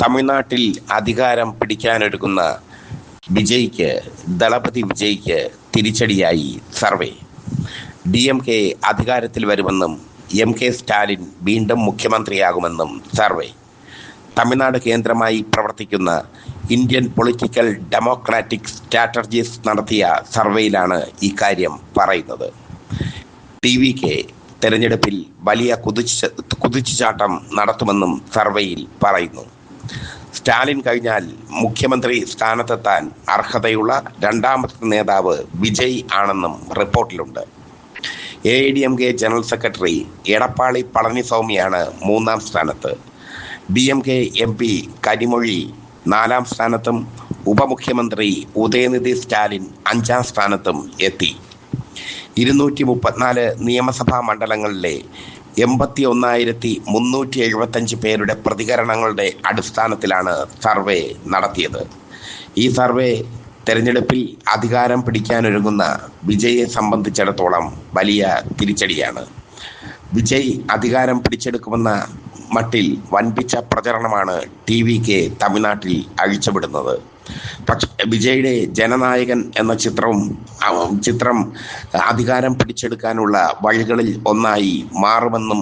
തമിഴ്നാട്ടിൽ അധികാരം പിടിക്കാനൊരുക്കുന്ന വിജയ്ക്ക് ദളപതി വിജയ്ക്ക് തിരിച്ചടിയായി സർവേ. ഡി എം കെ അധികാരത്തിൽ വരുമെന്നും എം കെ സ്റ്റാലിൻ വീണ്ടും മുഖ്യമന്ത്രിയാകുമെന്നും സർവേ. തമിഴ്നാട് കേന്ദ്രമായി പ്രവർത്തിക്കുന്ന ഇന്ത്യൻ പൊളിറ്റിക്കൽ ഡെമോക്രാറ്റിക് സ്ട്രാറ്റജീസ് നടത്തിയ സർവേയിലാണ് ഇക്കാര്യം പറയുന്നത്. ടി വി കെ തെരഞ്ഞെടുപ്പിൽ വലിയ കുതിച്ചു കുതിച്ചുചാട്ടം നടത്തുമെന്നും സർവേയിൽ പറയുന്നു. സ്റ്റാലിൻ കഴിഞ്ഞാൽ മുഖ്യമന്ത്രി സ്ഥാനത്തെത്താൻ അർഹതയുള്ള രണ്ടാമത്തെ നേതാവ് വിജയ് ആണെന്നും റിപ്പോർട്ടിലുണ്ട്. A I D M K general secretary Edappadi പളനിസ്വാമിയാണ് മൂന്നാം സ്ഥാനത്ത്. D M K M P Kanimozhi നാലാം സ്ഥാനത്തും ഉപമുഖ്യമന്ത്രി ഉദയനിധി സ്റ്റാലിൻ അഞ്ചാം സ്ഥാനത്തും എത്തി. ഇരുന്നൂറ്റി മുപ്പത്തിനാല് നിയമസഭാ മണ്ഡലങ്ങളിലെ എൺപത്തി ഒന്നായിരത്തി മുന്നൂറ്റി എഴുപത്തഞ്ച് പേരുടെ പ്രതികരണങ്ങളുടെ അടിസ്ഥാനത്തിലാണ് സർവേ നടത്തിയത്. ഈ സർവേ തെരഞ്ഞെടുപ്പിൽ അധികാരം പിടിക്കാനൊരുങ്ങുന്ന വിജയെ സംബന്ധിച്ചിടത്തോളം വലിയ തിരിച്ചടിയാണ്. വിജയ് അധികാരം പിടിച്ചെടുക്കുമെന്ന മട്ടിൽ വൻപിച്ച പ്രചരണമാണ് ടി വി കെ തമിഴ്നാട്ടിൽ അഴിച്ചുവിടുന്നത്. പക്ഷേ വിജയുടെ ജനനായകൻ എന്ന ചിത്രവും ചിത്രം അധികാരം പിടിച്ചെടുക്കാനുള്ള വഴികളിൽ ഒന്നായി മാറുമെന്നും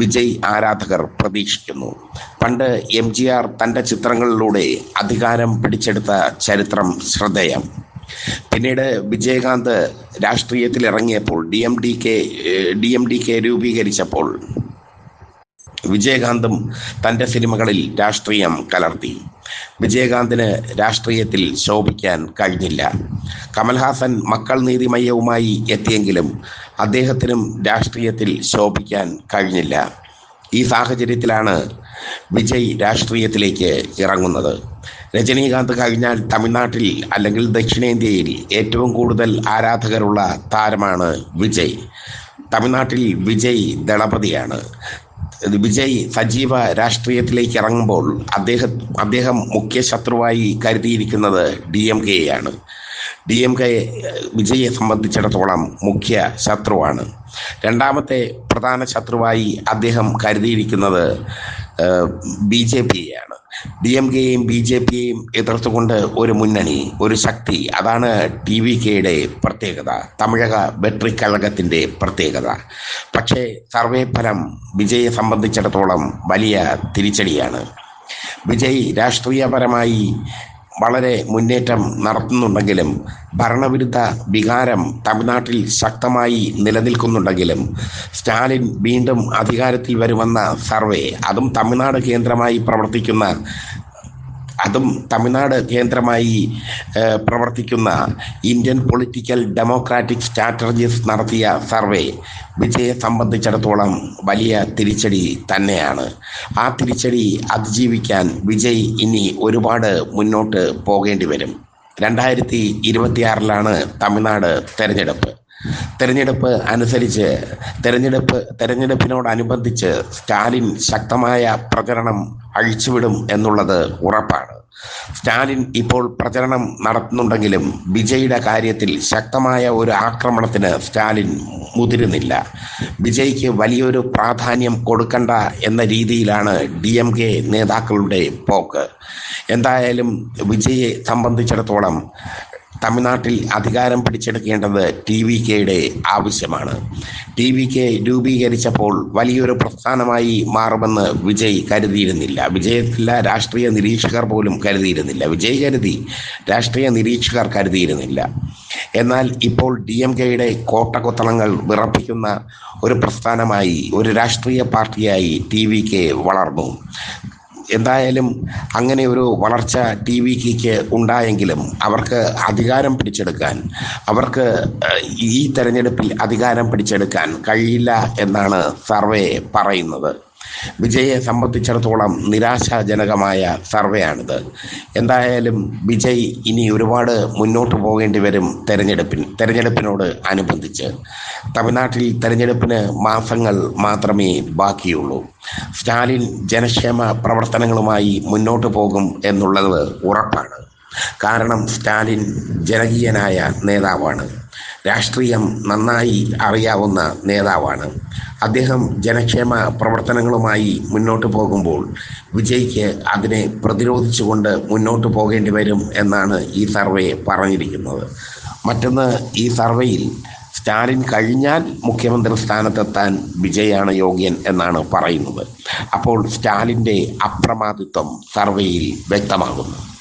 വിജയ് ആരാധകർ പ്രതീക്ഷിക്കുന്നു. പണ്ട് എം ജി ആർ തന്റെ ചിത്രങ്ങളിലൂടെ അധികാരം പിടിച്ചെടുത്ത ചരിത്രം ശ്രദ്ധേയം. പിന്നീട് വിജയകാന്ത് രാഷ്ട്രീയത്തിൽ ഇറങ്ങിയപ്പോൾ D M D K D M D K രൂപീകരിച്ചപ്പോൾ വിജയകാന്തും തന്റെ സിനിമകളിൽ രാഷ്ട്രീയം കലർത്തി. വിജയകാന്തിന് രാഷ്ട്രീയത്തിൽ ശോഭിക്കാൻ കഴിഞ്ഞില്ല. കമൽഹാസൻ മക്കൾ നീതിമയവുമായി എത്തിയെങ്കിലും അദ്ദേഹത്തിനും രാഷ്ട്രീയത്തിൽ ശോഭിക്കാൻ കഴിഞ്ഞില്ല. ഈ സാഹചര്യത്തിലാണ് വിജയ് രാഷ്ട്രീയത്തിലേക്ക് ഇറങ്ങുന്നത്. രജനീകാന്ത് കഴിഞ്ഞാൽ തമിഴ്നാട്ടിൽ അല്ലെങ്കിൽ ദക്ഷിണേന്ത്യയിൽ ഏറ്റവും കൂടുതൽ ആരാധകരുള്ള താരമാണ് വിജയ്. തമിഴ്നാട്ടിൽ വിജയ് ദളപതിയാണ്. വിജയ് സജീവ രാഷ്ട്രീയത്തിലേക്ക് ഇറങ്ങുമ്പോൾ അദ്ദേഹം അദ്ദേഹം മുഖ്യ ശത്രുവായി കരുതിയിരിക്കുന്നത് ഡി എം കെയാണ് ഡി എം കെ വിജയെ സംബന്ധിച്ചിടത്തോളം മുഖ്യ ശത്രുവാണ്. രണ്ടാമത്തെ പ്രധാന ശത്രുവായി അദ്ദേഹം കരുതിയിരിക്കുന്നത് ബി ജെ പിയെയാണ്. ഡി എം കെയും ബി ജെ പിയെയും എതിർത്തുകൊണ്ട് ഒരു മുന്നണി ഒരു ശക്തി അതാണ് ടി വി കെയുടെ പ്രത്യേകത. തമിഴക വെട്രിക്കഴകത്തിന്റെ പ്രത്യേകത. പക്ഷേ സർവേ ഫലം വിജയെ സംബന്ധിച്ചിടത്തോളം വലിയ തിരിച്ചടിയാണ്. വിജയ് രാഷ്ട്രീയപരമായി വളരെ മുന്നേറ്റം നടത്തുന്നുണ്ടെങ്കിലും ഭരണവിരുദ്ധ വികാരം തമിഴ്നാട്ടിൽ ശക്തമായി നിലനിൽക്കുന്നുണ്ടെങ്കിലും സ്റ്റാലിൻ വീണ്ടും അധികാരത്തിൽ വരുമെന്ന സർവേ അതും തമിഴ്നാട് കേന്ദ്രമായി പ്രവർത്തിക്കുന്ന അതും തമിഴ്നാട് കേന്ദ്രമായി പ്രവർത്തിക്കുന്ന ഇന്ത്യൻ പൊളിറ്റിക്കൽ ഡെമോക്രാറ്റിക് സ്ട്രാറ്റജീസ് നടത്തിയ സർവേ വിജയെ സംബന്ധിച്ചിടത്തോളം വലിയ തിരിച്ചടി തന്നെയാണ്. ആ തിരിച്ചടി അതിജീവിക്കാൻ വിജയ് ഇനി ഒരുപാട് മുന്നോട്ട് പോകേണ്ടി വരും. രണ്ടായിരത്തി ഇരുപത്തിയാറിലാണ് തമിഴ്നാട് തെരഞ്ഞെടുപ്പ്. തെരഞ്ഞെടുപ്പ് അനുസരിച്ച് തെരഞ്ഞെടുപ്പ് തെരഞ്ഞെടുപ്പിനോടനുബന്ധിച്ച് സ്റ്റാലിൻ ശക്തമായ പ്രചരണം അഴിച്ചുവിടും എന്നുള്ളത് ഉറപ്പാണ്. സ്റ്റാലിൻ ഇപ്പോൾ പ്രചരണം നടത്തുന്നുണ്ടെങ്കിലും വിജയുടെ കാര്യത്തിൽ ശക്തമായ ഒരു ആക്രമണത്തിന് സ്റ്റാലിൻ മുതിരുന്നില്ല. വിജയ്ക്ക് വലിയൊരു പ്രാധാന്യം കൊടുക്കണ്ട എന്ന രീതിയിലാണ് ഡി എം കെ നേതാക്കളുടെ പോക്ക്. എന്തായാലും വിജയെ സംബന്ധിച്ചിടത്തോളം തമിഴ്നാട്ടിൽ അധികാരം പിടിച്ചെടുക്കേണ്ടത് ടി വി കെയുടെ ആവശ്യമാണ്. ടി വി കെ രൂപീകരിച്ചപ്പോൾ വലിയൊരു പ്രസ്ഥാനമായി മാറുമെന്ന് വിജയ് കരുതിയിരുന്നില്ല. വിജയത്തില്ല രാഷ്ട്രീയ നിരീക്ഷകർ പോലും കരുതിയിരുന്നില്ല. വിജയ് കരുതി രാഷ്ട്രീയ നിരീക്ഷകർ കരുതിയിരുന്നില്ല. എന്നാൽ ഇപ്പോൾ ഡി എം കെയുടെ കോട്ടകൊത്തളങ്ങൾ വിറപ്പിക്കുന്ന ഒരു പ്രസ്ഥാനമായി ഒരു രാഷ്ട്രീയ പാർട്ടിയായി ടി വി കെ വളർന്നു. എന്തായാലും അങ്ങനെ ഒരു വളർച്ച ടി കിക്ക് ഉണ്ടായെങ്കിലും അവർക്ക് അധികാരം പിടിച്ചെടുക്കാൻ അവർക്ക് ഈ തെരഞ്ഞെടുപ്പിൽ അധികാരം പിടിച്ചെടുക്കാൻ കഴിയില്ല എന്നാണ് സർവേ പറയുന്നത്. വിജയെ സംബന്ധിച്ചിടത്തോളം നിരാശാജനകമായ സർവേയാണിത്. എന്തായാലും വിജയ് ഇനി ഒരുപാട് മുന്നോട്ട് പോകേണ്ടി വരും തെരഞ്ഞെടുപ്പിൽ തെരഞ്ഞെടുപ്പിനോട് അനുബന്ധിച്ച്. തമിഴ്നാട്ടിൽ തെരഞ്ഞെടുപ്പിന് മാസങ്ങൾ മാത്രമേ ബാക്കിയുള്ളൂ. സ്റ്റാലിൻ ജനക്ഷേമ പ്രവർത്തനങ്ങളുമായി മുന്നോട്ട് പോകും എന്നുള്ളത് ഉറപ്പാണ്. കാരണം സ്റ്റാലിൻ ജനകീയനായ നേതാവാണ്. രാഷ്ട്രീയം നന്നായി അറിയാവുന്ന നേതാവാണ്. അദ്ദേഹം ജനക്ഷേമ പ്രവർത്തനങ്ങളുമായി മുന്നോട്ട് പോകുമ്പോൾ വിജയ്ക്ക് അതിനെ പ്രതിരോധിച്ചുകൊണ്ട് മുന്നോട്ട് പോകേണ്ടി വരും എന്നാണ് ഈ സർവേ പറഞ്ഞിരിക്കുന്നത്. മറ്റൊന്ന് ഈ സർവേയിൽ സ്റ്റാലിൻ കഴിഞ്ഞാൽ മുഖ്യമന്ത്രി സ്ഥാനത്തെത്താൻ വിജയാണ് യോഗ്യൻ എന്നാണ് പറയുന്നത്. അപ്പോൾ സ്റ്റാലിന്റെ അപ്രമാദിത്വം സർവേയിൽ വ്യക്തമാകുന്നു.